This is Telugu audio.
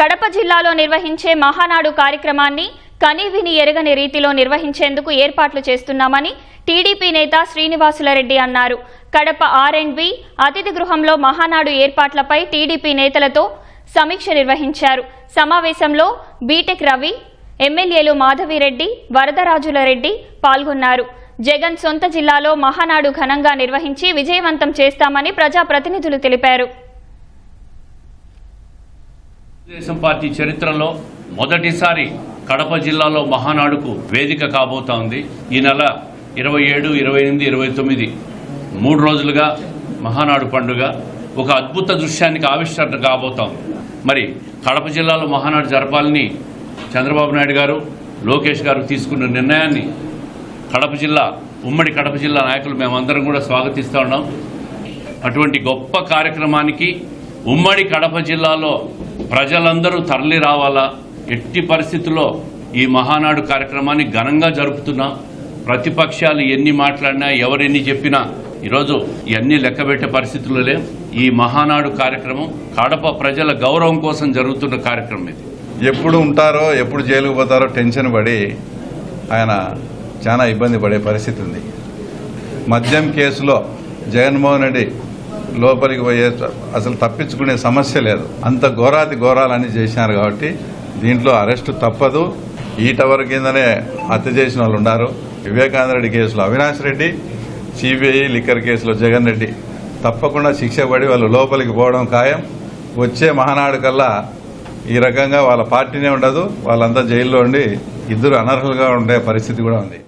కడప జిల్లాలో నిర్వహించే మహానాడు కార్యక్రమాన్ని కనీవిని ఎరగని రీతిలో నిర్వహించేందుకు ఏర్పాట్లు చేస్తున్నామని టీడీపీ నేత శ్రీనివాసులరెడ్డి అన్నారు. కడప ఆర్ అండ్ బి అతిథి గృహంలో మహానాడు ఏర్పాట్లపై టీడీపీ నేతలతో సమీక్ష నిర్వహించారు. సమావేశంలో బీటెక్ రవి ఎమ్మెల్యేలు మాధవిరెడ్డి వరదరాజులరెడ్డి పాల్గొన్నారు. జగన్ సొంత జిల్లాలో మహానాడు ఘనంగా నిర్వహించి విజయవంతం చేస్తామని ప్రజాప్రతినిధులు తెలిపారు. తెలుగుదేశం పార్టీ చరిత్రలో మొదటిసారి కడప జిల్లాలో మహానాడుకు వేదిక కాబోతా ఉంది. ఈ నెల ఇరవై ఏడు ఇరవై ఎనిమిది ఇరవై తొమ్మిది మూడు రోజులుగా మహానాడు పండుగ. ఒక అద్భుత దృశ్యానికి ఆవిష్కరణ కాబోతాం మరి కడప జిల్లాలో మహానాడు జరపాలని చంద్రబాబు నాయుడు గారు లోకేష్ గారు తీసుకున్న నిర్ణయాన్ని కడప జిల్లా ఉమ్మడి కడప జిల్లా నాయకులు మేమందరం కూడా స్వాగతిస్తూ ఉన్నాం. అటువంటి గొప్ప కార్యక్రమానికి ఉమ్మడి కడప జిల్లాలో ప్రజలందరూ తరలి రావాలా? ఎట్టి పరిస్థితుల్లో ఈ మహానాడు కార్యక్రమాన్ని ఘనంగా జరుపుతున్నాం? ప్రతిపక్షాలు ఎన్ని మాట్లాడినా ఎవరెన్ని చెప్పినా ఈరోజు ఇవన్నీ లెక్కబెట్టే పరిస్థితుల్లో లేం. ఈ మహానాడు కార్యక్రమం కడప ప్రజల గౌరవం కోసం జరుగుతున్న కార్యక్రమం ఇది. ఎప్పుడు ఉంటారో ఎప్పుడు జైలుకు పోతారో టెన్షన్ పడి ఆయన చాలా ఇబ్బంది పడే పరిస్థితి ఉంది. మద్యం కేసులో జగన్మోహన్ రెడ్డి లోపలికి పోయే అసలు తప్పించుకునే సమస్య లేదు. అంత ఘోరాతి ఘోరాలన్నీ చేసినారు కాబట్టి దీంట్లో అరెస్టు తప్పదు. ఈ టవర్ కిందనే హత్య చేసిన వాళ్ళు ఉన్నారు. వివేకానంద రెడ్డి కేసులో అవినాష్ రెడ్డి సిబిఐ లిక్కర్ కేసులో జగన్ రెడ్డి. తప్పకుండా శిక్ష పడి వాళ్ళు లోపలికి పోవడం ఖాయం. వచ్చే మహానాడు కల్లా ఈ రకంగా వాళ్ళ పార్టీనే ఉండదు. వాళ్ళంతా జైల్లో ఉండి ఇద్దరు అనర్హులుగా ఉండే పరిస్థితి కూడా ఉంది.